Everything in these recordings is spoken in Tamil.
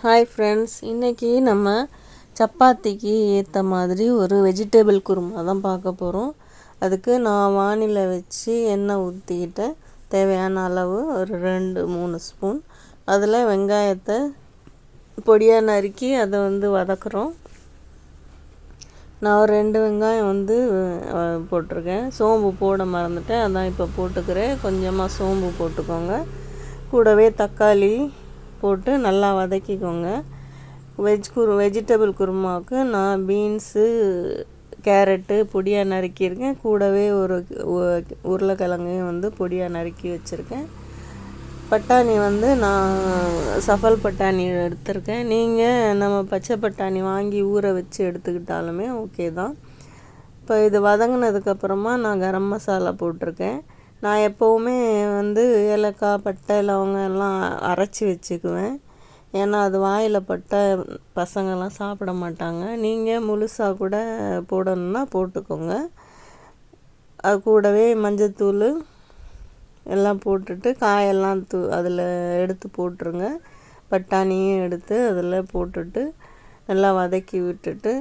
ஹாய் ஃப்ரெண்ட்ஸ் இன்றைக்கி நம்ம சப்பாத்திக்கு ஏற்ற மாதிரி ஒரு வெஜிடபிள் குருமா தான் பார்க்க போகிறோம் அதுக்கு நான் வானிலை வச்சு எண்ணெய் ஊற்றிக்கிட்டேன் தேவையான அளவு ஒரு ரெண்டு மூணு ஸ்பூன் அதில் வெங்காயத்தை பொடியாக நறுக்கி அதை வந்து வதக்குறோம். நான் ஒரு ரெண்டு வெங்காயம் வந்து போட்டிருக்கேன். சோம்பு போட மறந்துட்டேன். அதான் இப்போ போட்டுக்கிறேன். கொஞ்சமாக சோம்பு போட்டுக்கோங்க. கூடவே தக்காளி போட்டு நல்லா வதக்கிக்கோங்க. வெஜ் குரு வெஜிடபிள் குருமாவுக்கு நான் பீன்ஸு கேரட்டு பொடியாக நறுக்கியிருக்கேன். கூடவே ஒரு உருளைக்கிழங்கையும் வந்து பொடியாக நறுக்கி வச்சுருக்கேன். பட்டாணி வந்து நான் சஃபல் பட்டாணி எடுத்திருக்கேன். நீங்கள் நம்ம பச்சை பட்டாணி வாங்கி ஊற வச்சு எடுத்துக்கிட்டாலுமே ஓகே தான். இப்போ இது வதங்கினதுக்கப்புறமா நான் கரம் மசாலா போட்டிருக்கேன். நான் எப்போவுமே வந்து ஏலக்காய் பட்டை லவங்கம் எல்லாம் அரைச்சி வச்சுக்குவேன். ஏன்னா அது வாயில் பட்ட பசங்கள்லாம் சாப்பிட மாட்டாங்க. நீங்கள் முழுசாக கூட போடணுன்னா போட்டுக்கோங்க. அது கூடவே மஞ்சத்தூள் எல்லாம் போட்டுட்டு காயெல்லாம் தூ அதில் எடுத்து போட்டுருங்க. பட்டாணியும் எடுத்து அதில் போட்டுட்டு நல்லா வதக்கி விட்டுட்டு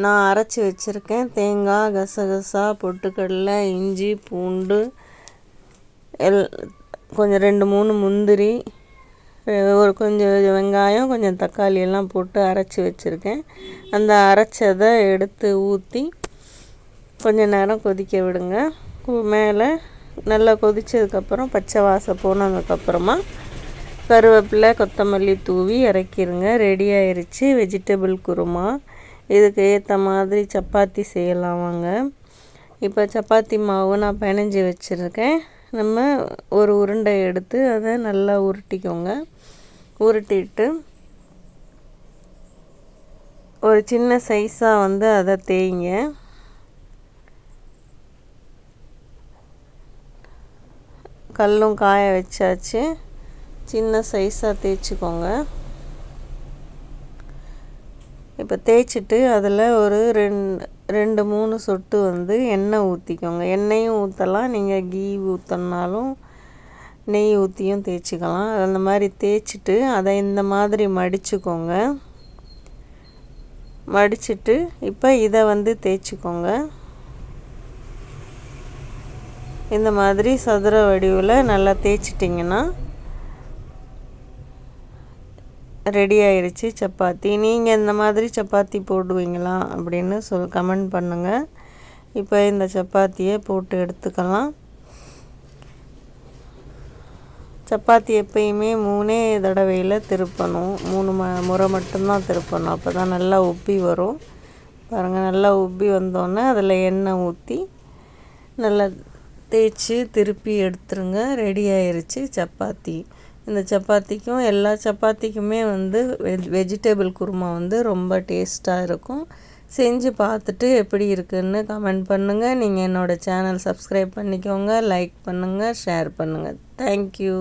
நான் அரைச்சி வச்சுருக்கேன். தேங்காய் கசகசா பொட்டுக்கடலை இஞ்சி பூண்டு எல் கொஞ்சம் ரெண்டு மூணு முந்திரி ஒரு கொஞ்சம் வெங்காயம் கொஞ்சம் தக்காளி எல்லாம் போட்டு அரைச்சி வச்சுருக்கேன். அந்த அரைச்சதை எடுத்து ஊற்றி கொஞ்சம் நேரம் கொதிக்க விடுங்க. மேலே நல்லா கொதித்ததுக்கப்புறம் பச்சை வாசம் போனதுக்கப்புறமா கருவேப்பிலை கொத்தமல்லி தூவி இறக்கிருங்க. ரெடி ஆயிடுச்சு வெஜிடபிள் குருமா. இதுக்கு ஏற்ற மாதிரி சப்பாத்தி செய்யலாம் வாங்க. இப்போ சப்பாத்தி மாவு நான் பிணைஞ்சி வச்சுருக்கேன். நம்ம ஒரு உருண்டை எடுத்து அதை நல்லா உருட்டிக்கோங்க. உருட்டிட்டு ஒரு சின்ன சைஸாக வந்து அதை தேய்ங்க. கல்லும் காய வச்சாச்சு. சின்ன சைஸாக தேய்ச்சிக்கோங்க. இப்போ தேய்ச்சிட்டு அதில் ஒரு ரெண்டு ரெண்டு மூணு சொட்டு வந்து எண்ணெய் ஊற்றிக்கோங்க எண்ணெயும் ஊற்றலாம் நீங்கள் கீ ஊற்றினாலும் நெய் ஊற்றியும் தேய்ச்சிக்கலாம். அந்த மாதிரி தேய்ச்சிட்டு அதை இந்த மாதிரி மடிச்சுக்கோங்க. மடிச்சிட்டு இப்போ இதை வந்து தேய்ச்சிக்கோங்க. இந்த மாதிரி சதுர வடிவில் நல்லா தேய்ச்சிட்டிங்கன்னா ரெடி ஆயிடுச்சு சப்பாத்தி. நீங்கள் இந்த மாதிரி சப்பாத்தி போடுவீங்களா அப்படின்னு சொல் கமெண்ட் பண்ணுங்கள் இப்போ இந்த சப்பாத்தியை போட்டு எடுத்துக்கலாம். சப்பாத்தி எப்பயுமே மூணே தடவையில் திருப்பணும். மூணு ம முறை மட்டும்தான் திருப்பணும். அப்போ தான் நல்லா உப்பி வரும். பாருங்கள் நல்லா உப்பி வந்தோடனே அதில் எண்ணெய் ஊற்றி நல்லா தேய்ச்சி திருப்பி எடுத்துருங்க. ரெடி ஆயிடுச்சு சப்பாத்தி. இந்த சப்பாத்திக்கும் எல்லா சப்பாத்திக்குமே வந்து வெஜ் வெஜிடேபிள் குருமா வந்து ரொம்ப டேஸ்ட்டாக இருக்கும். செஞ்சு பார்த்துட்டு எப்படி இருக்குன்னு கமெண்ட் பண்ணுங்கள் நீங்கள் என்னோடய சேனல் சப்ஸ்கிரைப் பண்ணிக்கோங்க லைக் பண்ணுங்கள் ஷேர் பண்ணுங்கள் தேங்க்யூ